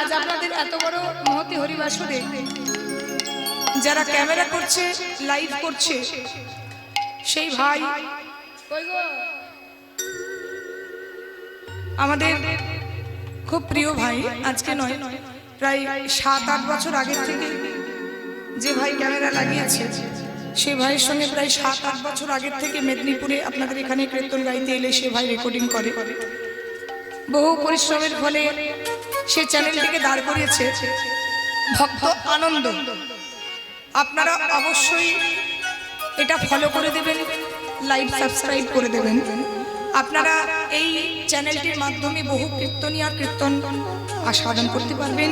আজ আপনাদের এত বড় মহতি হরিবাসরে, যারা ক্যামেরা করছে লাইভ করছে, সেই ভাই আমাদের খুব প্রিয় ভাই, আজকে নয়, প্রায় সাত, আট বছর আগের থেকে যে ভাই ক্যামেরা লাগিয়েছে, সে ভাইয়ের সঙ্গে প্রায় সাত, আট বছর আগের থেকে মেদিনীপুরে আপনাদের এখানে কীর্তন গাইতে এলে সে ভাই রেকর্ডিং করে। বহু পরিশ্রমের ফলে সে চ্যানেলটিকে দাঁড় করিয়েছে ভক্ত আনন্দ। আপনারা অবশ্যই এটা ফলো করে দেবেন লাইভ সাবস্ক্রাইব করে দেবেন। আপনারা এই চ্যানেলটির মাধ্যমে বহু কীর্তনী আর কীর্তন আস্বাদন করতে পারবেন।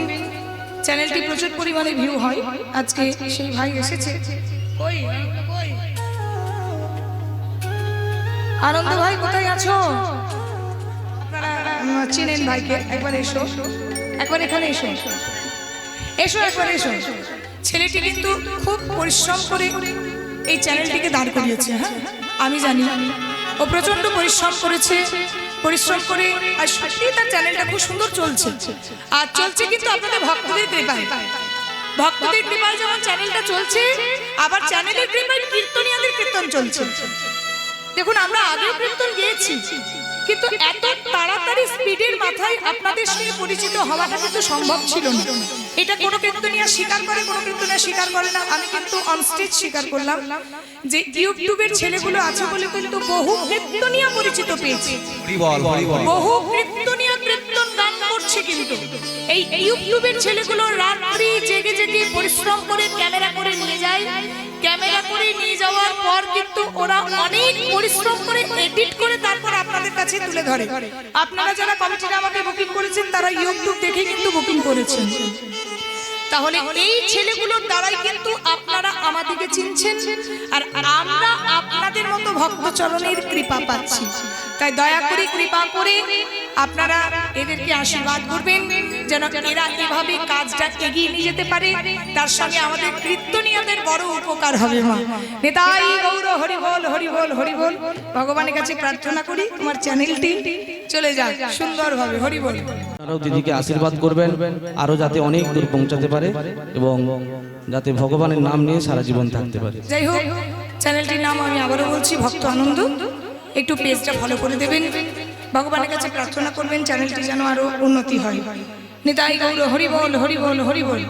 চ্যানেলটি প্রচুর পরিমাণে ভিউ হয়। আজকে সেই ভাই এসেছে। আনন্দ ভাই, কোথায় আছো? চিনেন ভাইকে, একবার এসো। একবার এখানে এসো। এসো, একবার এসো। ছেলেটি কিন্তু খুব পরিশ্রম করে এই চ্যানেলটিকে দাঁড় করিয়েছে হ্যাঁ? আমি জানি। ও প্রচণ্ড পরিশ্রম করেছে, পরিশ্রম করে আর সত্যি তার চ্যানেলটা খুব সুন্দর চলছে। আর চলছে কিন্তু আপনাদের ভক্তদের কৃপায়। ভক্তদের কৃপায় যেমন চ্যানেলটা চলছে, আবার চ্যানেলের কৃপায় কীর্তনিয়াদের কীর্তন চলছে। দেখুন, আমরা আগেও কীর্তন গিয়েছি। কিন্তু এত তাড়াতাড়ি স্পিডের মাথায় আপনাদের সঙ্গে পরিচিত হওয়াটা কিন্তু সম্ভব ছিল না। এটা কোনো কীর্তনিয়া স্বীকার করে কোনো কীর্তনিয়া স্বীকার করে না। আমি কিন্তু অনস্টেজ স্বীকার করলাম যে ইউটিউবের ছেলেগুলো আছে বলে কিন্তু বহু কীর্তনিয়া পরিচিত পেয়েছি। বহু কীর্তনিয়া কীর্তন গান করছে কিন্তু। এই ইউটিউবের ছেলেগুলো রাত্রি জেগে জেগে পরিশ্রম করে ক্যামেরা করে নিয়ে যায়। ক্যামেরা করে নিয়ে যাওয়ার পর কিন্তু ওরা অনেক পরিশ্রম করে এডিট করে তারপর কাছে তুলে ধরে। আপনারা যারা কমিটিতে আমাকে বুকিং করেছেন, তারা ইউটিউব দেখে কিন্তু বুকিং করেছেন। তাহলে এই ছেলেগুলোর দ্বারাই কিন্তু আপনারা আমাদেরকে চিনছেন, আর আমরা আপনাদের মতো ভক্তচরণের কৃপা পাচ্ছি। তাই দয়া করে কৃপা করে আপনারা এদেরকে আশীর্বাদ করবেন যেন এরা এভাবে কাজটা এগিয়ে নিয়ে যেতে পারে। তার সঙ্গে আমাদের কীর্তনীয়দের বড় উপকার হবে মা। নেতাই গৌর হরি বল হরি বল হরি বল ভগবানের কাছে প্রার্থনা করি তোমার চ্যানেলটি চলে যাক সুন্দরভাবে হরি বল আপনারাও দিদিকে আশীর্বাদ করবেন আরও যাতে অনেক দূর পৌঁছাতে পারে এবং যাতে ভগবানের নাম নিয়ে সারা জীবন থাকতে পারে। যাই হোক চ্যানেলটির নাম আমি আবারও বলছি ভক্ত আনন্দ। একটু পেজটা ফলো করে দেবেন। ভগবানের কাছে প্রার্থনা করবেন, চ্যানেলটি যেন আরও উন্নতি হয়। নিতাই গৌর, হরি বল হরি বল হরি বল।